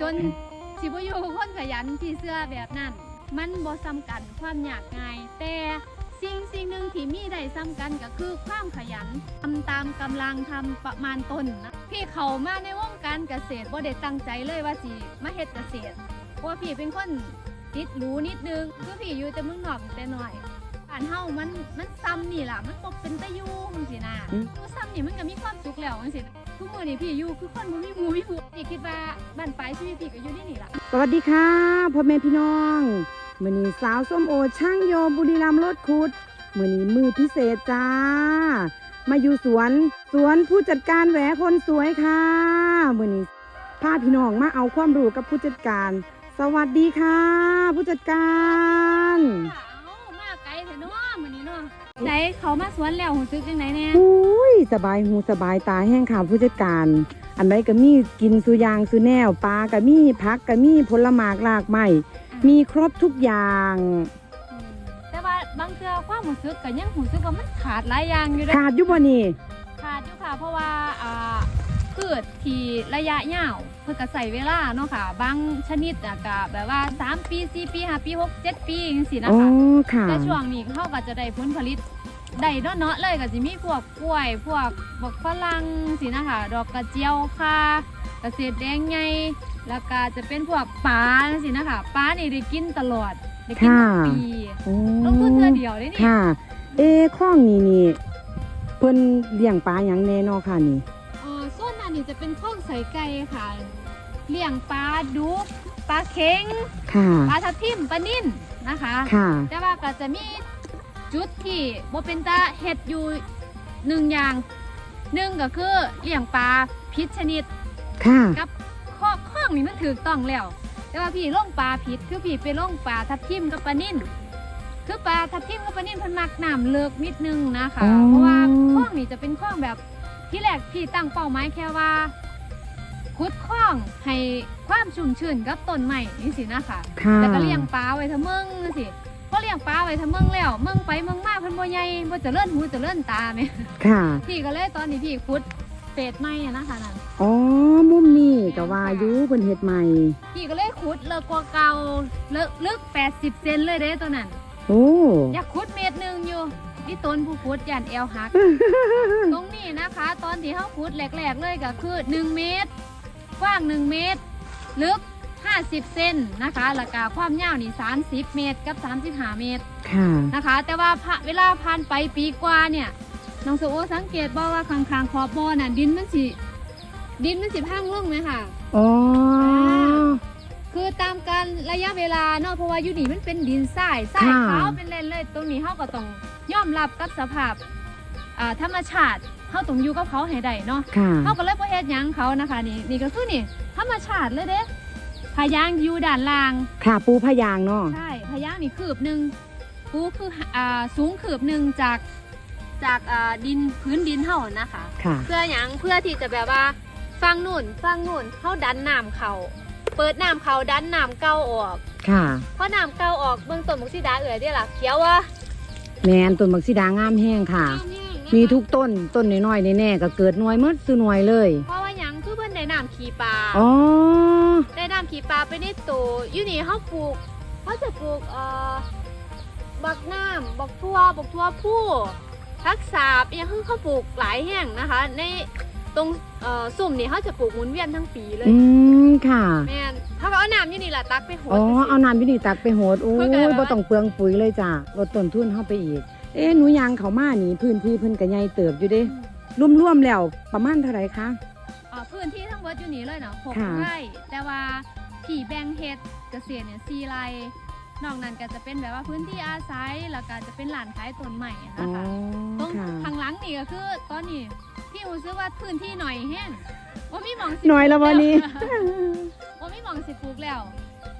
จนสิบอยู่คนขยันที่เสื้อแบบนั้น มันบ่ซ้ำกันความยากง่าย แต่สิ่งสิ่งหนึ่งที่มีได้ซ้ำกันก็คือความขยันทำตามกำลังทำประมาณตนนะพี่เขามาในวงการเกษตรบ่ได้ตั้งใจเลยว่าสิมาเฮ็ดเกษตรว่าพี่เป็นคนติดรู้นิดนึงคือพี่อยู่แต่เมืองนอกแต่น้อย บ้านเฮามันมันซ้ำนี่ล่ะ มันบ่เป็นตะอยู่จังซี่นะอืมอยู่ซ้ำนี่มันก็มีความสุขแล้วจังซี่ทุกมื้อนี่พี่อยู่คือคนบ่มีหมู่มีพวกพี่คิดว่าบ้านปลายชีวิตพี่ก็อยู่ที่นี่ล่ะ สวัสดีค่ะพ่อแม่พี่น้องมือนี้สาวส้มโอช่างโยบุรีรัมย์รถขุดมือนี้มือพิเศษจ้า มาอยู่สวน สวนผู้จัดการแหวคนสวยค่ะมือนี้พาพี่น้องมาเอาความรู้กับผู้จัดการ สวัสดีค่ะ ผู้จัดการ ไหนเขามาสวนแล้วหูซึกจังไหนแน่อุ้ยสบายหูสบายตาแห้งค่ะผู้จัดการ อันใดก็มีกินสุยางสุแนวปลาก็มีพักก็มีผลหมากหลากไม้มีครบทุกอย่างอืมแต่ว่าบางเทื่อความหูซึกก็ยังหูซึกว่ามันขาดหลายอย่างอยู่เด้อขาดอยู่บ่นี่ขาดอยู่ค่ะเพราะว่าอ่า พืชที่ระยะยาวเพื่อก็ใส่เวลาเนาะค่ะ บางชนิดอะก็แบบว่า 3 ปี 4 ปี5ปี 6 7 ปีจังซี่นะอ๋อคะค่ะ แต่ช่วงนี้เขาก็จะได้ผลผลิตได้เนาะๆเลยก็สิมีพวกกล้วย พวกบักฝรั่งสินะคะ ดอกกระเจียวค่ะเกษตรแดงใหญ่แล้วก็จะเป็นพวกปลาสินะคะปลานี่ได้กินตลอดได้กินทุกค่ะ ปีโอ้ลงทุนเทื่อเดียวเลยนี่ค่ะ เอะข้องนี่นี่เพิ่นเลี้ยงปลาหยังแน่เนอค่ะนี่เออส่ว นนั้นนี่จะเป็นข้องใส่ไก่ค่ะ เลี้ยงปลาดุกปลาเค็งค่ะ ปลาทับทิมปลานิ่นนะคะ ค่ะ แต่ว่าก็จะมีจุดที่บ่เป็นตาเห็ดอยู่หนึ่งอย่างหนึ่งก็คือเลี้ยงปลาพิษชนิดค่ะ กับข้อข้องนี่มันถูกต้องแล้ว แต่ว่าพี่ล่องปลาพิษคือพี่ไปล่องปลาทับทิมกับปลานิ่นคือปลาทับทิมกับปลานิ่นเพันมักน้ำเลิกนิดนึงนะคะ อ๋อ เพราะว่าข้องนี่จะเป็นข้องแบบ ที่แรกพี่ตั้งเป้าหมายแค่ว่าขุดข้องให้ความชุ่มชื้นกับต้นไม้นี่สินะคะค่ะแล้วก็เลี้ยงปลาไว้เถอะมึงสิพอเลี้ยงปลาไว้เถอะมึงแล้วมึงไปมึงมาเพิ่นบ่ใหญ่บ่เจะเลื่อนหูเจะเลื่อนตาแม่ค่ะพี่ก็เลยตอนนี้พี่ขุดเศษไม้อะนะคะนั่นอ๋อมุมนี่ก็ว่าอยู่เพิ่นเฮ็ดใหม่ พี่ก็เลยขุดเลิกกว่าเก่าเลิกลึก80 เซนเลยเด้ตัวนั้นโอ้อยากขุดเมตรหนึงอยู่ ที่ต้นผู้ขุดยันแอวหัก ตรงนี้นะคะ ตอนที่เฮาขุดแรกๆเลยก็คือ 1 เมตร กว้าง 1 เมตร ลึก 50 เซนนะคะแล้วก็ความยาวนี่30 เมตรกับ 35 เมตรค่ะนะคะ แต่ว่าพะเวลาผ่านไปปีกว่าเนี่ยน้องโซโอสังเกตบ่ว่าข้างๆขอบบ่อน่ะดินมันสิดินมันสิพังลงไหมค่ะอ๋อคือตามการระยะเวลาเนาะเพราะว่าอยู่นี่มันเป็นดินทรายทรายค่ะขาวเป็นเลนเลย ตรงนี้เฮาก็ต้อง ยอมรับกับสภาพอ่าธรรมชาติเฮาต้องอยู่กับเขาให้ได้เนาะค่ะ เฮาก็เลยบ่เฮ็ดหยังเขานะคะนี่นี่ก็คือนี่ธรรมชาติเลยเด้พายางอยู่ด้านล่าง ค่ะปูพะยางเนาะ ใช่พะย่างนี่คืบหนึ่งปูคืออ่าสูงคืบหนึ่งจากจากอ่าดินพื้นดินเท่านะคะ ค่ะ เพื่ออย่างเพื่อที่จะแบบว่าฟังนู่นฟังนู่นเข้าดันน้ำเขาเปิดน้ำเขาดันน้ำเก่าออกค่ะ เพราะน้ำเก่าออกเบื้องต้นมุกสีดาเอ๋ยได้หล่ะเขียววะ แมนต้นบักสีดางามแห้งค่ะน้ำแห้งนะคะมีทุกต้นต้นน้อยๆแน่ๆก็เกิดหน่วยหมดซื้อหน่วยเลย เพราะว่าหยังคือเพิ่นได้น้ำขี่ปลาอ๋อ ได้น้ำขี่ปลาไปในตัวอยู่นี่เขาปลูกเขาจะปลูกเอ่อบักน้ำบักทั่วบักทั่วผู้ทักษาบอหยังคือเขาปลูกหลายแห่งนะคะ ใน ตรงเอ่อสุ่มนี่เขาจะปลูกหมุนเวียนทั้งปีเลยอืมค่ะ แม่นเขาก็เอาน้ำอยู่นี่แหละตักไปโหดอ๋อจังซี้เอาน้ำวินีตักไปโหดโอ้เพื่อการยแบบว่า บ่ต้องเปลืองปุ๋ยเลยจ้ะลดต้นทุนเข้าไปอีก เอ๊ะหนูยางเขามานี่พื้นที่เพิ่นก็ใหญ่เติบอยู่เด้รวมๆแล้วประมาณเท่าไหร่คะอ่าพื้นที่ทั้งหมดอยู่นี่เลยเนาะหกค่ะ ไร่แต่ว่าผีแบ่งเฮ็ดเกษตรเนี่ยสี่ไร่นอกนั้นก็จะเป็นแบบว่าพื้นที่อาศัยแล้วก็จะเป็นหลานขายต้นใหม่อ๋อนะคะตรงค่ะ ข้างหลังนี่ก็คือตอนนี้ พี่รู้สึกว่าพื้นที่หน่อยแห้งว่ามีหมองสิหน่อยแล้ววันนี้ ว่ามีหมองสิปลูกแล้ว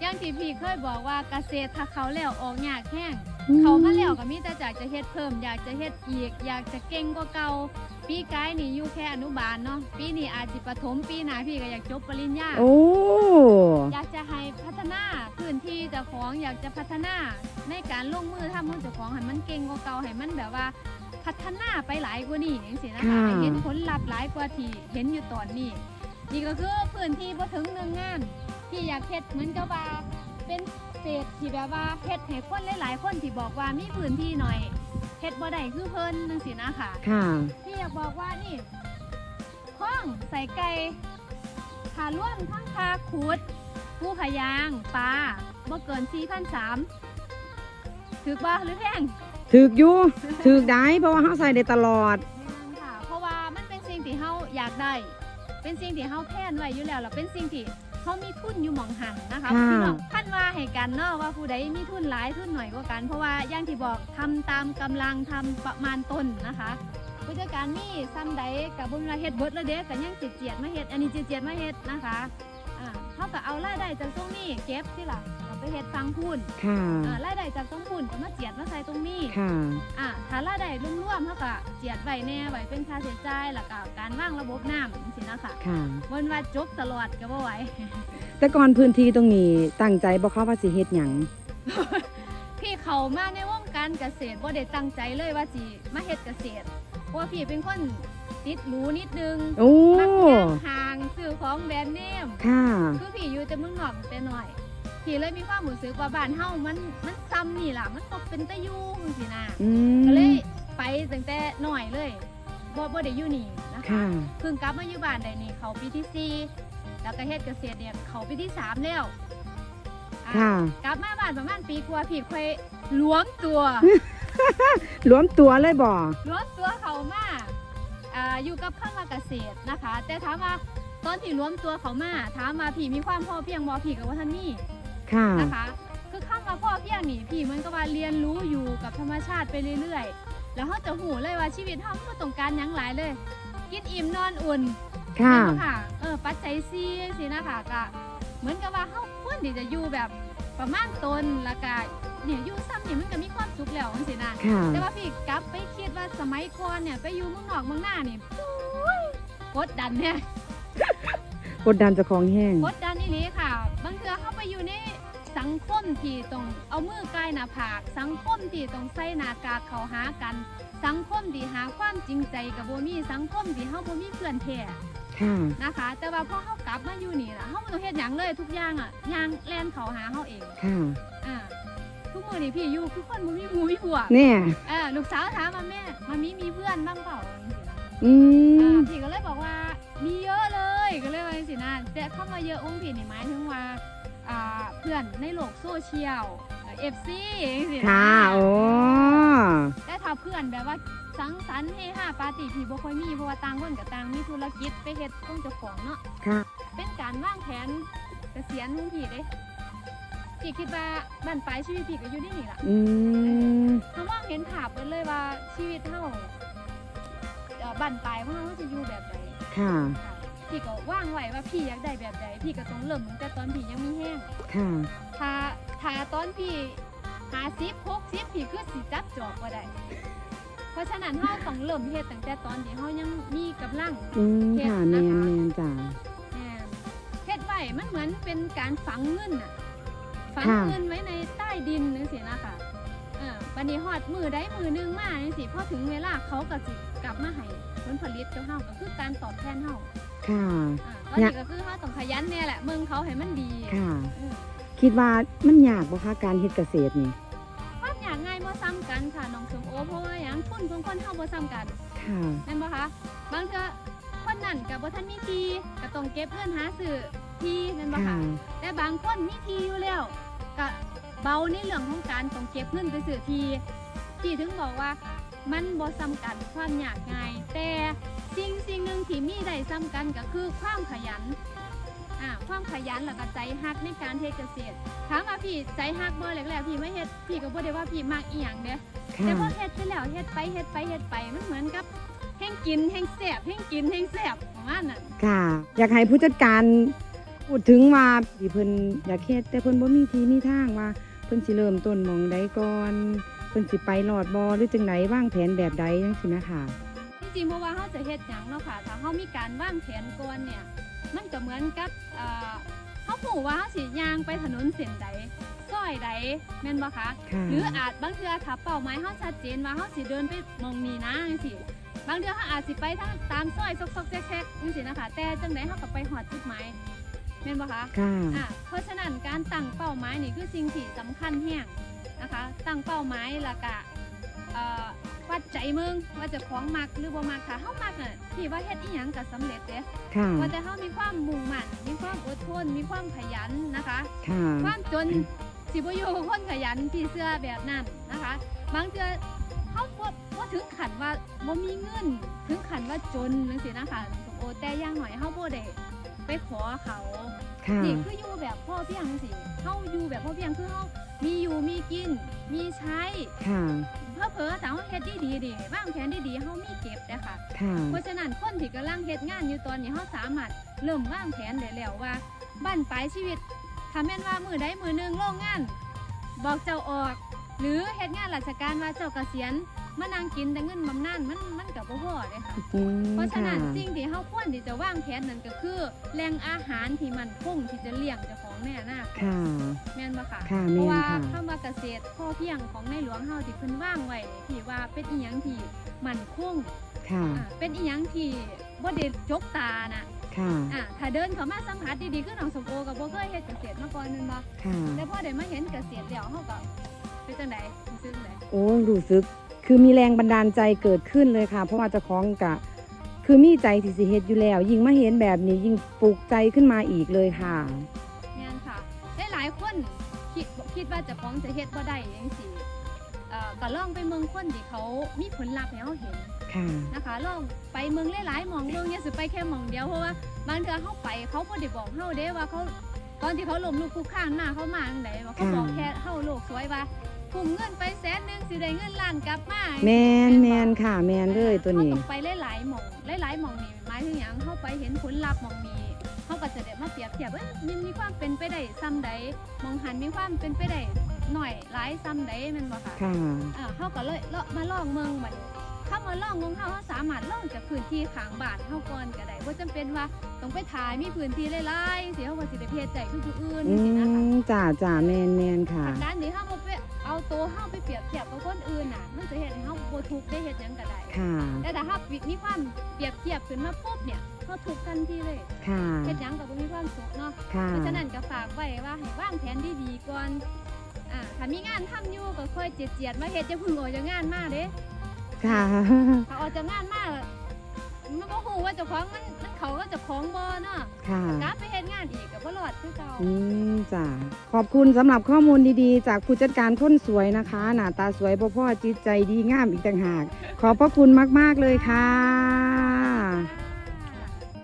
อย่างที่พี่เคยบอกว่าเกษตรถ้าเขาแล้วออกยากแห้งเขามาแล้วก็มีแต่อยากจะเฮ็ดเพิ่ม อยากจะเฮ็ดอีก อยากจะเก่งกว่าเก่า ปีกายนี่อยู่แค่อนุบาลเนาะปีนี้อาจสิประถมปีหน้าพี่ก็อยากจบปริญญาโอ้ อยากจะให้พัฒนาพื้นที่เจ้าของอยากจะพัฒนาในการลงมือทำของเจ้าของให้มันเก่งกว่าเก่าให้มันแบบว่า พัฒนาไปหลายกว่านี้อย่างสินะคะค่ะ ให้เห็นผลลัพธ์หลายกว่าที่เห็นอยู่ตอนนี้นี่ก็คือพื้นที่บ่ถึงหนึ่งงานที่พี่อยากเฮ็ดเหมือนกับว่าเป็นเศษที่แบบว่าเฮ็ดให้คนหลายๆคนที่บอกว่ามีพื้นที่หน่อย เฮ็ดบ่ได้คือเพิ่นจังซี่นะค่ะ ค่ะ พี่อยากบอกว่านี่ข้องใส่ไก่ขาร่วมทั้งคาขุดผู้พยางปลาบ่เกิน4,300ถือบ่หรือแพงถึกอยู่ ถึกได้เพราะว่าเฮาใส่ได้ตลอดแม่นค่ะ เพราะว่ามันเป็นสิ่งที่เฮาอยากได้ เป็นสิ่งที่เฮาแพลนไว้อยู่แล้วแล้วเป็นสิ่งที่ เฮามีทุนอยู่หมองหันนะคะค่ะ พี่น้องท่านว่าให้กันเนาะว่าผู้ใดมีทุนหลายทุนหน่อยกว่ากัน เพราะว่าอย่างที่บอกทำตามกำลังทำประมาณต้นนะคะผู้จัดการมีซ้ำใดกับบุญมาเฮ็ดเบิดแล้วเด้ก็ยังเจียดเจียดๆมาเฮ็ดอันนี้เจียดเจียดๆมาเฮ็ดนะคะอ่าเฮาก็เอารายได้จากตรงนี้เก็บที่ล่ะเอา ไปเฮ็ดฟังพูนค่ะอ่ารายได้จากตรงพูนก็มาเจียดมาใส่ตรงนี้ค่ะ อะถ้ารายได้รวมๆเท่ากับเจียดไว้แน่ไว้เป็นค่าใช้จ่ายแล้วก็การวางระบบน้ำจังซี่นะคะค่ะ บนว่าจบตลอดก็บ่ไหว แต่ก่อนพื้นที่ตรงนี้ตั้งใจบ่เข้าว่าสิเฮ็ดหยัง พี่เขามาในวงการเกษตรบ่ได้ตั้งใจเลยว่าสิมาเฮ็ดเกษตรเพราะว่าพี่เป็นคนติดหรูนิดนึงโอ้ มักย่างทางซื้อของแบรนด์เนมค่ะ คือพี่อยู่แต่เมืองนอกแต่น้อย พี่เลยมีความรู้สึกว่าบ้านเฮามันมันซ้ำนี่ล่ะ มันบ่เป็นตะอยู่จังซี่นะอืมก็เลยไปตั้งแต่น้อยเลยบ่บ่ได้อยู่นี่นะคะ ค่ะ เพิ่งกลับมาอยู่บ้านได้นี่เขาปีที่สี่แล้วก็เฮ็ดเกษตรเนี่ยเขาปีที่สามแล้วอะค่ะ กลับมาบ้านประมาณปีกว่าพี่ค่อยหลวมตัวรวมตัวเลยบ่ หลวมตัวเขามาอ่าอยู่กับข้างว่าเกษตรนะคะ แต่ถามว่าตอนที่รวมตัวเขามาถามมาพี่มีความพอเพียงบ่พี่กับว่าท่านนี่ ค่ะ นะคะ คือข้ามมาพ่อเพียงนี่พี่เหมันก็ว่าเรียนรู้อยู่กับธรรมชาติไปเรื่อยๆ แล้วเขาจะหูเลยว่าชีวิตเขาไม่ต้องการหยังหลายเลย กินอิ่มนอนอุ่นค่ะแม่นบ่ค่ะ เออ ปัจจัยซีสินะคะก็เหมือนกับว่าเขาควรที่จะอยู่แบบประมาณตนแล้วก็เนี่ยอยู่ซ้ำนี่มันก็มีความสุขแล้วจังซี่นะ ค่ะ แต่ว่าพี่กลับไปคิดว่าสมัยก่อนเนี่ยไปอยู่เมืองนอกเมืองหน้านี่โอ้ยกดดันเนี่ยกดดันเจ้าของแห้ง กดดันนี่ลีค่ะ บางเทื่อเข้าไปอยู่ใน สังคมที่ต้องเอามือใกล้หน้าผาก สังคมที่ต้องใส่หน้ากากเข้าหากัน สังคมที่หาความจริงใจกับบ่มีสังคมที่เฮาบ่มีเพื่อนแท้ค่ะนะคะ แต่ว่าพอเฮากลับมาอยู่นี่ล่ะเฮาบ่ต้องเฮ็ดหยังเลยทุกอย่างอะย่างแล่นเข้าหาเฮาเองค่ะ อ่าทุกมื้อนี่พี่อยู่คือคนบ่มีหมู่มีพวกเนี่ย เออลูกสาวถามว่าแม่มามีมีเพื่อนบ้างเปล่าจังซี่นะอือ่ามพี่ก็เลยบอกว่ามีเยอะเลยก็เลยว่าจังสินะแต่เข้ามาเยอะองค์พี่นี่หมายถึงว่าอ่าเพื่อนในโลกโซเชียลเอฟซีสินะค่ะ โอ้ แต่ถ้าเพื่อนแบบว่าสังสรรค์เฮฮาปาร์ตี้พี่บ่ค่อยมีเพราะว่าต่างคนกับต่างมีธุรกิจไปเฮ็ดของเจ้าของเนาะค่ะ เป็นการวางแผนเกษียณของพี่เด้พี่คิดว่าบ้านปลายชีวิตพี่ก็อยู่ที่นี่ล่ะอืมเขามองเห็นภาพไปเลยว่าชีวิตเฮาเอ่อบ้านปลายของเฮาจะอยู่แบบไหนค่ะ ค่ะ พี่ก็ว่างไว้ว่าพี่อยากได้แบบใดพี่ก็ต้องเริ่มตั้งแต่ตอนพี่ยังมีแห้งค่ะ ถ้าถ้าตอนพี่หาซิปหกซิปพี่คือสิจับจอบก็ได้ เพราะฉะนั้นเฮาต้องเริ่มเฮ็ดตั้งแต่ตอนที่เฮายังมีกำลัง อืมค่ะแมนแมนจ้าแม่นเฮ็ดไว้มันเหมือนเป็นการฝังเงินน่ะ ฝังค่ะ เงินไว้ในใต้ดินจังซี่นะคะเออบัดนี้ฮอดมือใดมือหนึงมาจังซี่พอถึงเวลาเขาก็สิกลับมาให้ผลผลิตกับเฮาก็คือการตอบแทนเฮา ค่ะอ่าตอนนี้ก็คือเขาต้องขยันเนี่ยแหละเมืองเขาให้มันดีค่ะอืมคิดว่ามันยากบ่คะการเฮ็ดเกษตรนี่ ความอยากง่ายบ่ซ้ำกันค่ะน้องสมโอเพราะว่าอย่างทุนของคนเฮาบ่ซ้ำกันค่ะ แม่นบ่คะบางเทื่อคนนั้นก็บ่ทันมีทีก็ต้องเก็บเงินหาซื้อทีแม่นบ่ค่ะคะแต่บางคนมีทีอยู่แล้วก็เบาในเรื่องของการต้องเก็บเงินไปซื้อทีที่ถึงบอกว่ามันบ่ซ้ำกันความยากง่ายแต่ สิ่งสิ่งหนึ่งที่มีได้ซ้ำกันก็คือความขยันอ่าความขยันแล้วก็ใจฮักในการเฮ็ดเกษตรถามว่าพี่ใจฮักบ่แรกๆพี่ไม่เฮ็ดพี่ก็บ่ได้ว่าพี่มักอีหยังเด้แต่ค่ะพอเฮ็ดไปแล้วเฮ็ดไปเฮ็ดไปเฮ็ดไปมันเหมือนกับแห้งกินแห้งแซ่บแห้งกินแห้งแซ่บประมาณนั้นค่ะ อยากให้ผู้จัดการพูดถึงว่าที่เพิ่นอยากเฮ็ดแต่เพิ่นบ่มีทีมีทางว่าเพิ่นสิเริ่มต้นหมองใดก่อนเพิ่นสิไปรอดบ่หรือจังไดวางแผนแบบใดจังซี่นะคะจ ริงๆบ่ว่าเฮาจะเฮ็ดหยังเนาะค่ะถ้าเฮามีการวางแผนก่อนเนี่ย มันก็เหมือนกับเอ่อเฮาฮู้ว่าเฮาสิย่างไปถนนเส้นใดซอยใดแม่นบ่คะค่ะ หรืออาจบางเทื่อถ้าเป้าหมายเฮาชัดเจนว่าเฮาสิเดินไปหมองนี้นะจังซี่บางเทื่อเฮาอาจสิไปทางตามซอยซอกๆแซกๆจังซี่นะคะ แต่จังไดเฮาก็ไปฮอดจุดหมายแม่นบ่คะ ค่ะ อะเพราะฉะนั้นการตั้งเป้าหมายนี่คือสิ่งที่สำคัญแฮงนะคะ ตั้งเป้าหมายแล้วก็เอ่อ วัดใจมึงว่าเจะของมักหรือบ่มักค่ะเฮามักน่ะที่ว่าเฮ็ดอีหยังก็สำเร็จเด้ค่ะ ว่าแต่เฮามีความมุ่งมั่นมีความอดทนมีความขยันนะคะ ค่ะ ความจนสิบ่อยู่กับคนขยันที่เสื้อแบบนั้นนะคะ บางเทื่อเฮาบ่บ่ถึงขันว่าบ่มีเงิน ถึงขันว่าจนจังซี่นะคะสมโอแต่อย่างหน่อยเฮาบ่ได้ไปขอเขาค่ะ นี่คืออยู่ แบบพ่อเพียงสิเฮาอยู่แบบพ่อเพียงคือเฮามีอยู่มีกิน มีใช้ค่ะ เพื่อเผลอๆแต่เฮาเฮ็ดดีๆดิวางแผนดีๆเฮามีเก็บเด้อค่ะค่ะ เพราะฉะนั้นคนที่กำลังเฮ็ดงานอยู่ตอนนี้เฮาสามารถเริ่มวางแผนได้แล้วว่าบ้านปลายชีวิตถ้าแม่นว่ามือใดมือหนึงโรงงาน บอกเจ้าออก หรือเฮ็ดงานราชการว่าเจ้าเกษียณ มานั่งกินแต่เงินบำนาญมันมันก็บ่พอเด้ค่ะ อืมเพราะฉะนั้นค่สิ่งที่เฮาควรที่จะวางแผนนั่นก็คือแหล่งอาหารที่มันคงที่จะเลี้ยงเจ้าของในอนาคตค่ะ แม่นบ่ค่ะ ค่ะเพแม่ราะนว่าค่ะ คำว่าเกษตรพ่อเพียงของในหลวงเฮาที่เพิ่นวางไว้นี่ที่ว่าเป็นอีหยังที่มันคงค่ะ อ่าเป็นอีหยังที่บ่ได้จกตานะค่ะ อ่าถ้าเดินเข้ามาสัมผัสดีๆคือน้องสมโอก็บ่เคยเฮ็ดเกษตรมาก่อนแม่นบ่ค่ะ แต่พอได้มาเห็นเกษตรแล้วเฮาก็เป็นจังได๋รู้สึกจังไดโอ้รู้สึก คือมีแรงบันดาลใจเกิดขึ้นเลยค่ะ เพราะว่าเจะคล้าของกะ คือมีใจที่สิเฮ็ดอยู่แล้ว ยิ่งมาเห็นแบบนี้ยิ่งปลูกใจขึ้นมาอีกเลยค่ะแม่นค่ะหลายๆคนคิดคิดว่าเจะของจะเฮ็ดบ่ได้จังซี่เอ่อก็ลองไปเมืองคนที่เขามีผลลัพธ์ให้เฮาเห็น ค่ะ นะคะลองไปเมืองหลายๆหมองเมืองอย่าสิไปแค่หมองเดียวเพราะว่าบางเทื่อเขาไปเขาบ่ได้บอกเฮาเด้ว่าเขาตอนที่เขาล้มลุกคลุกคลานมาเขามาจังไดว่าเขาบอกแค่เฮาโลกสวยว่า ทุ่มเงินไปแสนหนึงสิได้เงินล้านกลับมาแมนแมนค่ะ แมนเลยตัวนี้ เขาต้องไปหลายๆหมองหลายๆหมองนี่หมายถึงหยังเขาไปเห็นผลลัพธ์หมองนี้เขาก็จะได้มาเปรียบเทียบว่ามันมีความเป็นไปได้ซ้ำใดหมองหันมีความเป็นไปได้หน่อยหลายซ้ำใดแม่นบ่ค่ะ ค่ะ อ่าเขาก็เลยเลาะมาล่องเมืองบัดนี้เข้ามาล่องเมืองเขาเขาสามารถล่องจากพื้นที่ข้างบ้านเขาก่อนก็ได้บ่จำเป็นว่าต้องไปถ่ายมีพื้นที่หลายๆสิเขาว่าสิได้เพจใจคือผู้อื่นอืสินะคะมจ่าจ่าแมนแมนค่ะ การที่เฮาบ่ไป เอาตัวเฮาไปเปรียบเทียบกับคนอื่นน่ะ มันจะเฮ็ดให้เฮาบ่ทุกข์ได้เฮ็ดหยังก็ได้ ค่ะ แต่ถ้าเฮามีความเปรียบเทียบขึ้นมาปุ๊บเนี่ยเฮาทุกข์ทันทีเลยค่ะเฮ็ดหยังก็บ่มีความสุขเนาะ ค่ะ เพราะฉะนั้นก็ฝากไว้ว่าให้วางแผนดีๆก่อน อ่าถ้ามีงานทำอยู่ก็ค่อยเจียดๆมาเฮ็ดอย่าเพึ่งออกจากงานมาเด้ค่ะ ถ้าออกจากงานมามันบ่ฮู้ว่าเจ้าของมันมัน เขาว่าเจ้าของบ่เนาะค่ะกลับไปเฮ็ดงานอีกก็บ่รอดคือเก่าอืมจ้าขอบคุณสำหรับข้อมูลดีๆ จากผู้จัดการคนสวยนะคะ หน้าตาสวยพ่อพ่อจิตใจดีงามอีกต่างหาก ขอบพระคุณมากๆเลยค่ะ